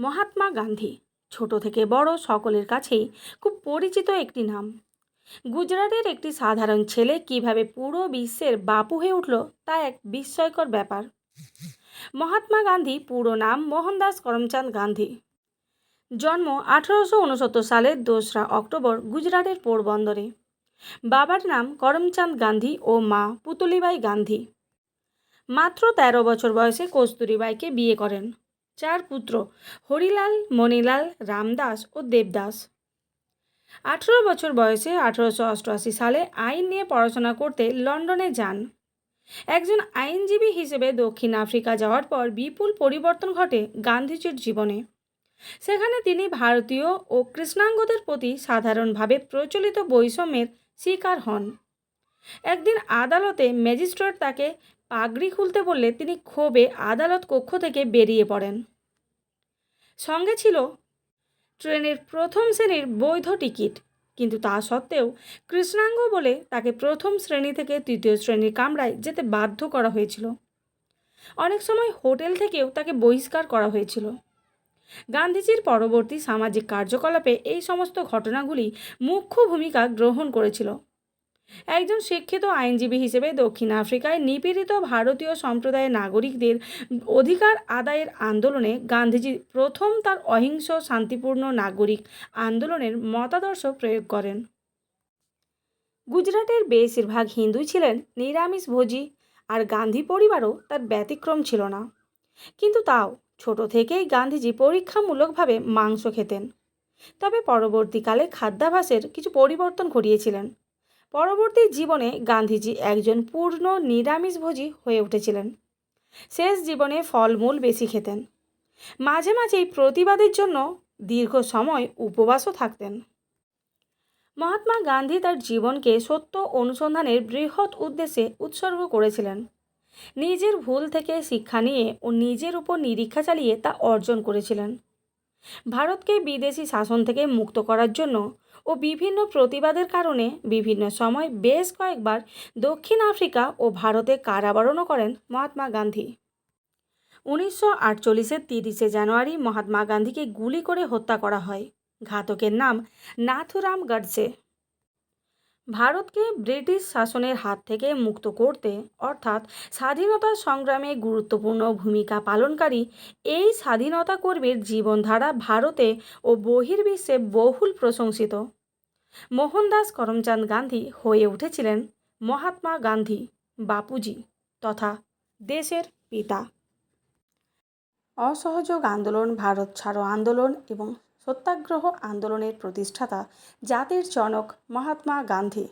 মহাত্মা গান্ধী। ছোট থেকে বড় সকলের কাছেই খুব পরিচিত একটি নাম। গুজরাটের একটি সাধারণ ছেলে কীভাবে পুরো বিশ্বের বাপু হয়ে উঠল তা এক বিস্ময়কর ব্যাপার। মহাত্মা গান্ধী পুরো নাম মোহনদাস করমচাঁদ গান্ধী। জন্ম আঠারোশো উনসত্তর সালের দোসরা অক্টোবর গুজরাটের পোরবন্দরে। বাবার নাম করমচাঁদ গান্ধী ও মা পুতলিবাই গান্ধী। মাত্র তেরো বছর বয়সে কস্তুরীবাইকে বিয়ে করেন। চার পুত্র, হরিলাল, মণিলাল, রামদাস ও দেবদাস। আঠেরো বছর বয়সে আঠেরোশো অষ্টআশি সালে আইন নিয়ে পড়াশোনা করতে লন্ডনে যান। একজন আইনজীবী হিসেবে দক্ষিণ আফ্রিকা যাওয়ার পর বিপুল পরিবর্তন ঘটে গান্ধীজির জীবনে। সেখানে তিনি ভারতীয় ও কৃষ্ণাঙ্গদের প্রতি সাধারণভাবে প্রচলিত বৈষম্যের শিকার হন। একদিন আদালতে ম্যাজিস্ট্রেট তাকে পাগড়ি খুলতে বললে তিনি ক্ষোভে আদালত কক্ষ থেকে বেরিয়ে পড়েন। সঙ্গে ছিল ট্রেনের প্রথম শ্রেণির বৈধ টিকিট, কিন্তু তা সত্ত্বেও কৃষ্ণাঙ্গ বলে তাকে প্রথম শ্রেণি থেকে তৃতীয় শ্রেণির কামরায় যেতে বাধ্য করা হয়েছিল। অনেক সময় হোটেল থেকেও তাকে বহিষ্কার করা হয়েছিল। গান্ধীজির পরবর্তী সামাজিক কার্যকলাপে এই সমস্ত ঘটনাগুলি মুখ্য ভূমিকা গ্রহণ করেছিল। একজন শিক্ষিত আইনজীবী হিসেবে দক্ষিণ আফ্রিকায় নিপীড়িত ভারতীয় সম্প্রদায়ের নাগরিকদের অধিকার আদায়ের আন্দোলনে গান্ধীজি প্রথম তার অহিংস, শান্তিপূর্ণ নাগরিক আন্দোলনের মতাদর্শ প্রয়োগ করেন। গুজরাটের বেশিরভাগ হিন্দুই ছিলেন নিরামিষভোজী আর গান্ধী পরিবারও তার ব্যতিক্রম ছিল না। কিন্তু তাও ছোট থেকেই গান্ধীজি পরীক্ষামূলকভাবে মাংস খেতেন। তবে পরবর্তীকালে খাদ্যাভাসের কিছু পরিবর্তন ঘটিয়েছিলেন। পরবর্তী জীবনে গান্ধীজি একজন পূর্ণ নিরামিষভোজী হয়ে উঠেছিলেন। শেষ জীবনে ফলমূল বেশি খেতেন। মাঝে মাঝেই প্রতিবাদের জন্য দীর্ঘ সময় উপবাসও থাকতেন। মহাত্মা গান্ধী তার জীবনকে সত্য অনুসন্ধানের বৃহৎ উদ্দেশ্যে উৎসর্গ করেছিলেন। নিজের ভুল থেকে শিক্ষা নিয়ে ও নিজের উপর নিরীক্ষা চালিয়ে তা অর্জন করেছিলেন। ভারতকে বিদেশি শাসন থেকে মুক্ত করার জন্য ও বিভিন্ন প্রতিবাদের কারণে বিভিন্ন সময় বেশ কয়েকবার দক্ষিণ আফ্রিকা ও ভারতে কারাবরণও করেন মহাত্মা গান্ধী। উনিশশো আটচল্লিশের তিরিশে জানুয়ারি মহাত্মা গান্ধীকে গুলি করে হত্যা করা হয়। ঘাতকের নাম নাথুরাম গডসে। ভারতকে ব্রিটিশ শাসনের হাত থেকে মুক্ত করতে, অর্থাৎ স্বাধীনতা সংগ্রামে গুরুত্বপূর্ণ ভূমিকা পালনকারী, এই স্বাধীনতা কর্মীর জীবনধারা ভারতে ও বহির্বিশ্বে বহুল প্রশংসিত। মোহনদাস করমচাঁদ গান্ধী হয়ে উঠেছিলেন মহাত্মা গান্ধী বাপুজি তথা দেশের পিতা। অসহযোগ আন্দোলন ভারত ছাড়ো আন্দোলন এবং সত্যাগ্রহ আন্দোলনের প্রতিষ্ঠাতা জাতির জনক মহাত্মা গান্ধী।